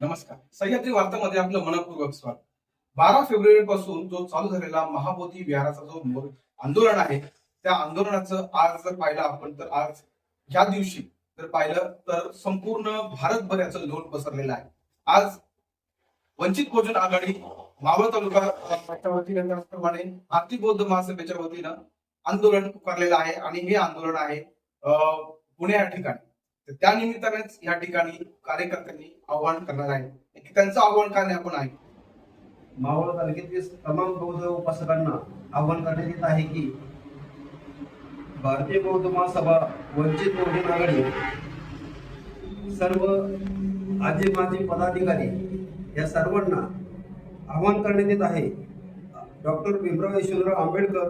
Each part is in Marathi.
नमस्कार. सह्याद्री वार्तामध्ये आपलं मनपूर्वक स्वागत. बारा फेब्रुवारी पासून जो चालू झालेला महाबोधी विहाराचा जो आंदोलन आहे त्या आंदोलनाचं आज जर पाहिलं आपण तर आज ह्या दिवशी जर पाहिलं तर संपूर्ण भारतभर याचं लोट पसरलेलं आहे. आज वंचित बहुजन आघाडी मावळ तालुका वतीने त्याचप्रमाणे आर्थिक बौद्ध महासभेच्या वतीनं आंदोलन पुकारलेलं आहे आणि हे आंदोलन आहे पुणे या ठिकाणी. तर त्या निमित्तानेच या ठिकाणी कार्यकर्त्यांनी आव्हान करणार आहे. की त्यांचं आव्हान काय नाही आपण आहे. मावळ तालुक्यातील तमाम बौद्ध उपासकांना आव्हान करण्यात येत आहे की भारतीय बौद्ध महासभा वंचित बहुजन आघाडी सर्व आजी माजी पदाधिकारी या सर्वांना आव्हान करण्यात येत आहे. डॉक्टर भीमराव यशवंतराव आंबेडकर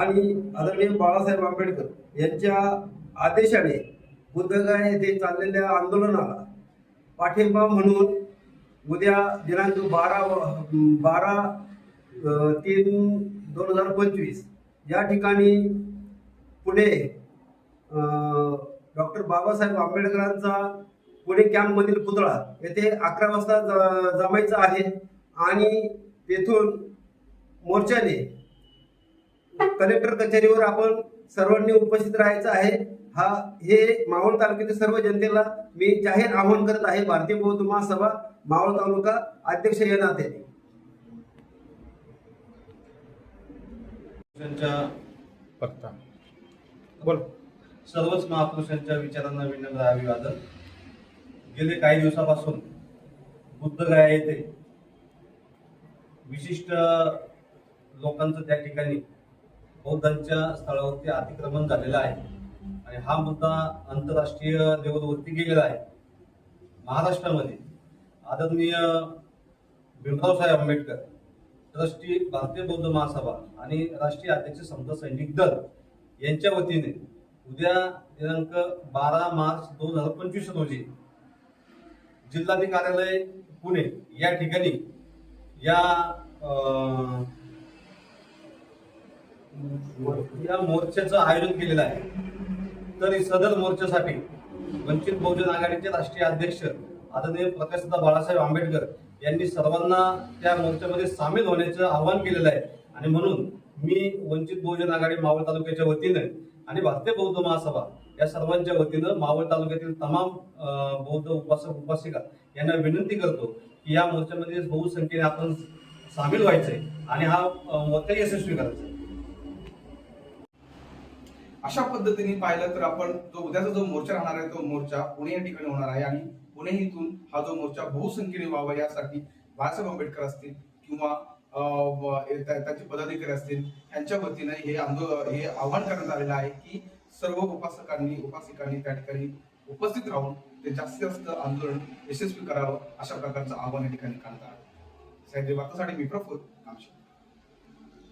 आणि आदरणीय बाळासाहेब आंबेडकर यांच्या आदेशाने बुद्धगाय येथे चाललेल्या आंदोलनाला पाठिंबा म्हणून उद्या दिनांक बारा बारा तीन दोन हजार पंचवीस या ठिकाणी पुणे डॉक्टर बाबासाहेब आंबेडकरांचा पुणे कॅम्पमधील पुतळा येथे अकरा वाजता ज- जमायचं आहे आणि तेथून मोर्चाने कलेक्टर कचेरीवर आपण सर्वांनी उपस्थित राहायचं आहे. हा हे मावळ तालुक्यातील सर्व जनतेला मी जाहीर आवाहन करत आहे. भारतीय बौद्ध महासभा मावळ तालुका अध्यक्ष या नात्याने त्यांच्या बोल. सर्वच महापुरुषांच्या विचारांना विनम्र अभिवादन. गेले काही दिवसापासून बुद्धगया येथे विशिष्ट लोकांचं त्या ठिकाणी बौद्धांच्या स्थळावरती अतिक्रमण झालेलं आहे. आणि हा मुद्दा आंतरराष्ट्रीय लेवलवरती गेलेला आहे. महाराष्ट्रामध्ये आदरणीय भीमरावसाहेब आंबेडकर ट्रस्टी भारतीय बौद्ध महासभा आणि राष्ट्रीय अध्यक्ष समता सैनिक दल यांच्या वतीने उद्या दिनांक बारा मार्च दोन हजार पंचवीस रोजी जिल्हाधिकारी कार्यालय पुणे या ठिकाणी या या मोर्चाचं आयोजन केलेलं आहे तर सदर मोर्चासाठी वंचित बहुजन आघाडीचे राष्ट्रीय अध्यक्ष आदरणीय प्रकाशदा बाळासाहेब आंबेडकर यांनी सर्वांना त्या मोर्चामध्ये सामील होण्याचं आवाहन केलेलं आहे आणि म्हणून मी वंचित बहुजन आघाडी मावळ तालुक्याच्या वतीनं आणि भारतीय बौद्ध महासभा या सर्वांच्या वतीनं मावळ तालुक्यातील तमाम बौद्ध उपासक उपासिका यांना विनंती करतो की या मोर्चामध्ये बहुसंख्येने आपण सामील व्हायचंय आणि हा मोर्चा यशस्वी करायचा आहे. अशा पद्धतीने पाहिलं तर आपण जो उद्याचा जो मोर्चा राहणार आहे तो मोर्चा पुणे या ठिकाणी होणार आहे आणि पुणे इथून हा जो मोर्चा बहुसंख्येने व्हावा यासाठी बाळासाहेब आंबेडकर असतील किंवा त्यांचे पदाधिकारी असतील यांच्या वतीने हे आंदोलन हे आव्हान करण्यात आलेलं आहे की सर्व उपासकांनी उपासिकांनी त्या ठिकाणी उपस्थित राहून ते जास्तीत जास्त आंदोलन यशस्वी करावं अशा प्रकारचं आव्हान या ठिकाणी करण्यात आलं. साहेब वार्तासाठी मी प्रफुल्ल.